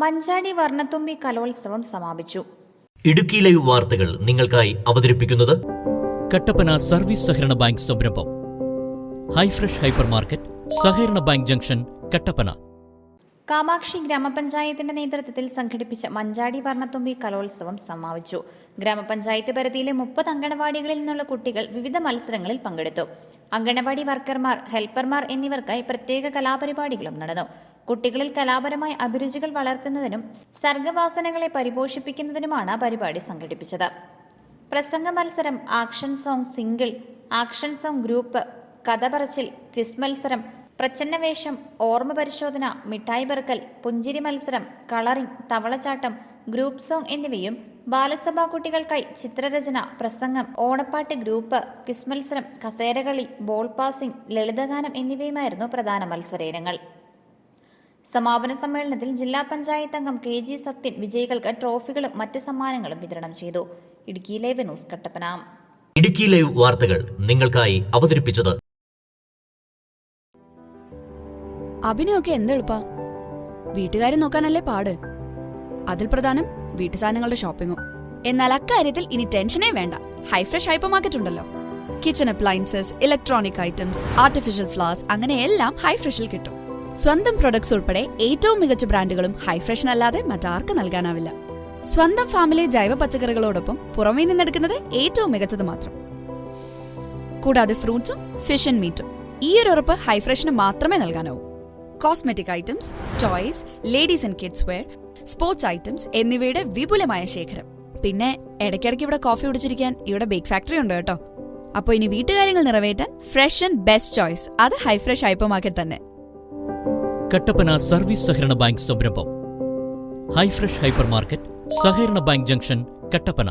മഞ്ചാടി വർണത്തുമ്പി കലോത്സവം സമാപിച്ചു. ഇടുക്കി ലൈവ് വാർത്തകൾ നിങ്ങൾക്കായി അവതരിപ്പിക്കുന്നത് കട്ടപ്പന സർവീസ് സഹകരണ ബാങ്ക് സംരംഭം. ഹൈഫ്രഷ് ഹൈപ്പർ മാർക്കറ്റ് സഹകരണ ബാങ്ക് ജംഗ്ഷൻ കട്ടപ്പന. കാമാക്ഷി ഗ്രാമപഞ്ചായത്തിന്റെ നേതൃത്വത്തിൽ സംഘടിപ്പിച്ച മഞ്ചാടി വർണത്തുമ്പി കലോത്സവം സമാപിച്ചു. ഗ്രാമപഞ്ചായത്ത് പരിധിയിലെ മുപ്പത് അങ്കണവാടികളിൽ നിന്നുള്ള കുട്ടികൾ വിവിധ മത്സരങ്ങളിൽ പങ്കെടുത്തു. അങ്കണവാടി വർക്കർമാർ ഹെൽപ്പർമാർ എന്നിവർക്കായി പ്രത്യേക കലാപരിപാടികളും നടന്നു. കുട്ടികളിൽ കലാപരമായ അഭിരുചികൾ വളർത്തുന്നതിനും സർഗവാസനകളെ പരിപോഷിപ്പിക്കുന്നതിനുമാണ് പരിപാടി സംഘടിപ്പിച്ചത്. പ്രസംഗ മത്സരം action song single action song group കഥ പറച്ചിൽ ക്വിസ് മത്സരം പ്രച്ഛന്നവേഷം ഓർമ്മ പരിശോധന മിഠായി പെറുക്കൽ പുഞ്ചിരി മത്സരം കളറിംഗ് തവളച്ചാട്ടം ഗ്രൂപ്പ് സോങ് എന്നിവയും ബാലസഭാ കുട്ടികൾക്കായി ചിത്രരചന പ്രസംഗം ഓണപ്പാട്ട് ഗ്രൂപ്പ് ക്വിസ് മത്സരം കസേരകളി ബോൾ പാസിംഗ് ലളിതഗാനം എന്നിവയുമായിരുന്നു പ്രധാന മത്സര ഇനങ്ങൾ സമാപന സമ്മേളനത്തിൽ ജില്ലാ പഞ്ചായത്ത് അംഗം കെ ജി സത്യൻ വിജയികൾക്ക് ട്രോഫികളും മറ്റ് സമ്മാനങ്ങളും വിതരണം ചെയ്തു. Idukki live news Kattappana. Idukki live വാർത്തകൾ നിങ്ങൾക്കായി അവതരിപ്പിച്ചത് അഭിനയൊക്കെ എന്തെളുപ്പാ വീട്ടുകാരെ നോക്കാനല്ലേ പാട്. അതിൽ പ്രധാനം വീട്ടുസാധനങ്ങളുടെ ഷോപ്പിംഗും എന്നാൽ അക്കാര്യത്തിൽ ഇനി ടെൻഷനേ വേണ്ട. ഹൈഫ്രഷ് ഹൈപ്പർ മാർക്കറ്റ് ഉണ്ടല്ലോ. Kitchen appliances electronic items artificial flowers അങ്ങനെ എല്ലാം ഹൈഫ്രഷിൽ കിട്ടും. സ്വന്തം പ്രൊഡക്ട്സ് ഉൾപ്പെടെ ഏറ്റവും മികച്ച ബ്രാൻഡുകളും ഹൈഫ്രഷിനല്ലാതെ മറ്റാർക്ക് നൽകാനാവില്ല. സ്വന്തം ഫാമിലി ജൈവ പച്ചക്കറികളോടൊപ്പം പുറമേ നിന്നെടുക്കുന്നത് ഏറ്റവും മികച്ചത് മാത്രം. കൂടാതെ ഫ്രൂട്ട്സും ഫിഷ് ആൻഡ് മീറ്റും ഈ ഒരു ഉറപ്പ് ഹൈഫ്രഷിന് മാത്രമേ നൽകാനാവൂ. Cosmetic items toys ladies and kids wear sports items എന്നിവയുടെ വിപുലമായ ശേഖരം. പിന്നെ ഇടയ്ക്കിടയ്ക്ക് ഇവിടെ കോഫി കുടിച്ചിരിക്കാൻ ഇവിടെ ബേക്ക് ഫാക്ടറി ഉണ്ട് കേട്ടോ. അപ്പോൾ ഇനി വീട്ടുകാര്യങ്ങൾ നിറവേറ്റാൻ ഫ്രഷ് ആൻഡ് ബെസ്റ്റ് ചോയ്സ് അത് ഹൈ ഫ്രഷ് മാർക്കറ്റ് തന്നെ. കട്ടപ്പന സർവീസ് സഹകരണ ബാങ്ക് സംരംഭം. ഹൈഫ്രഷ് ഹൈപ്പർ മാർക്കറ്റ് സഹകരണ ബാങ്ക് ജംഗ്ഷൻ കട്ടപ്പന.